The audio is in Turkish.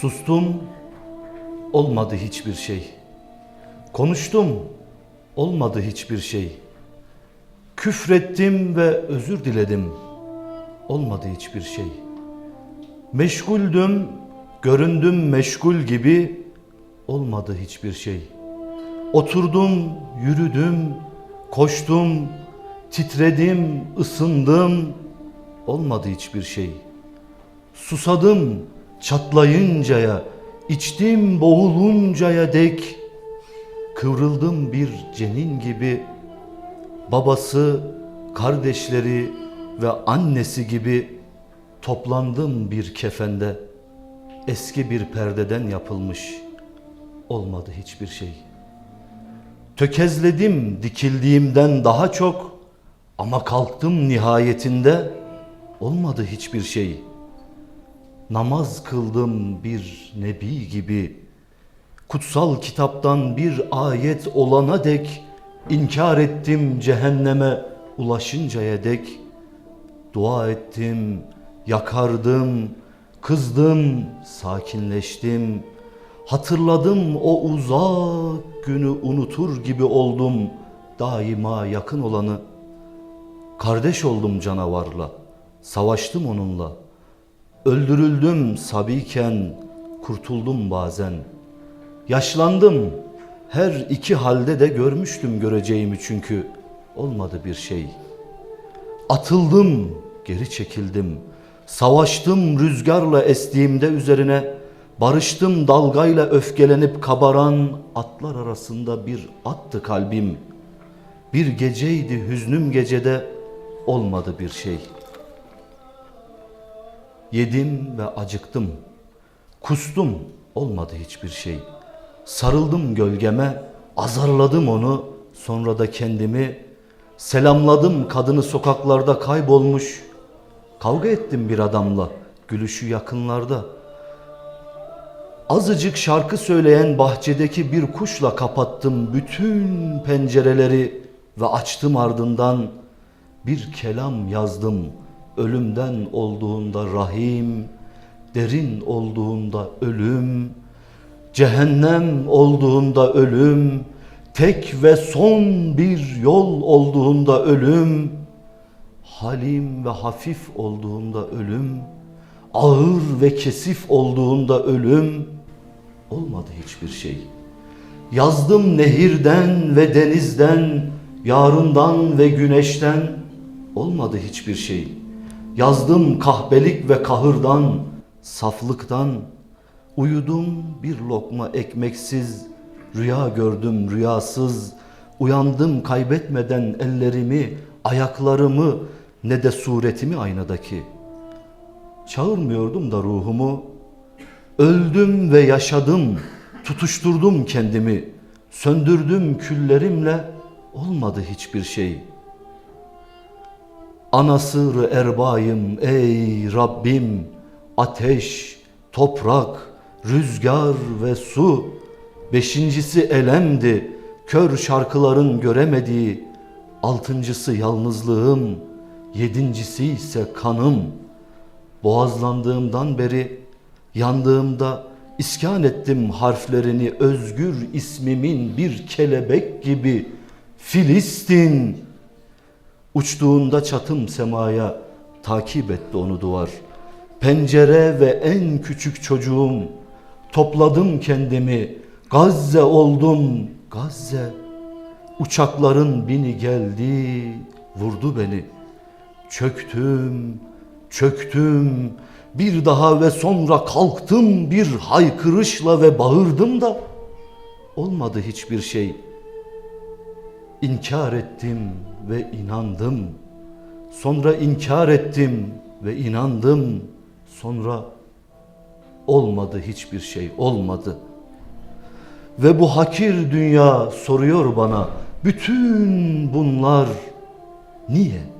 Sustum, olmadı hiçbir şey. Konuştum, olmadı hiçbir şey. Küfrettim ve özür diledim. Olmadı hiçbir şey. Meşguldüm, göründüm meşgul gibi. Olmadı hiçbir şey. Oturdum, yürüdüm, koştum, titredim, ısındım. Olmadı hiçbir şey. Susadım çatlayıncaya, içtim boğuluncaya dek. Kıvrıldım bir cenin gibi, babası, kardeşleri ve annesi gibi toplandım bir kefende. Eski bir perdeden yapılmış, olmadı hiçbir şey. Tökezledim dikildiğimden daha çok ama kalktım nihayetinde olmadı hiçbir şey.'' Namaz kıldım bir nebi gibi. Kutsal kitaptan bir ayet olana dek inkar ettim cehenneme ulaşıncaya dek. Dua ettim, yakardım, kızdım, sakinleştim. Hatırladım o uzak günü unutur gibi oldum daima yakın olanı. Kardeş oldum canavarla, savaştım onunla.'' Öldürüldüm sabiyken, kurtuldum bazen. Yaşlandım, her iki halde de görmüştüm göreceğimi çünkü olmadı bir şey. Atıldım, geri çekildim. Savaştım rüzgarla estiğimde üzerine, barıştım dalgayla öfkelenip kabaran atlar arasında bir attı kalbim. Bir geceydi hüznüm gecede olmadı bir şey.'' Yedim ve acıktım. Kustum, olmadı hiçbir şey. Sarıldım gölgeme, azarladım onu, sonra da kendimi selamladım kadını sokaklarda kaybolmuş. Kavga ettim bir adamla, gülüşü yakınlarda. Azıcık şarkı söyleyen bahçedeki bir kuşla kapattım bütün pencereleri ve açtım ardından bir kelam yazdım.'' Ölümden olduğunda rahim, derin olduğunda ölüm, cehennem olduğunda ölüm, tek ve son bir yol olduğunda ölüm, halim ve hafif olduğunda ölüm, ağır ve kesif olduğunda ölüm, olmadı hiçbir şey. Yazdım nehirden ve denizden, yarından ve güneşten, olmadı hiçbir şey.'' Yazdım kahpelik ve kahırdan, saflıktan. Uyudum bir lokma ekmeksiz, rüya gördüm rüyasız. Uyandım kaybetmeden ellerimi, ayaklarımı ne de suretimi aynadaki. Çağırmıyordum da ruhumu. Öldüm ve yaşadım, tutuşturdum kendimi. Söndürdüm küllerimle, olmadı hiçbir şey.'' Anasır erbayım ey Rabbim ateş, toprak, rüzgar ve su. Beşincisi elemdi, kör şarkıların göremediği. Altıncısı yalnızlığım, yedincisi ise kanım. Boğazlandığımdan beri yandığımda iskan ettim harflerini özgür ismimin bir kelebek gibi. Filistin, Uçtuğunda çatım semaya takip etti onu duvar. Pencere ve en küçük çocuğum topladım kendimi. Gazze oldum Gazze. Uçakların bini geldi vurdu beni. Çöktüm, çöktüm. Bir daha ve sonra kalktım bir haykırışla ve bağırdım da olmadı hiçbir şey.'' İnkar ettim ve inandım. Sonra inkar ettim ve inandım. Sonra olmadı hiçbir şey olmadı. Ve bu hakir dünya soruyor bana bütün bunlar niye?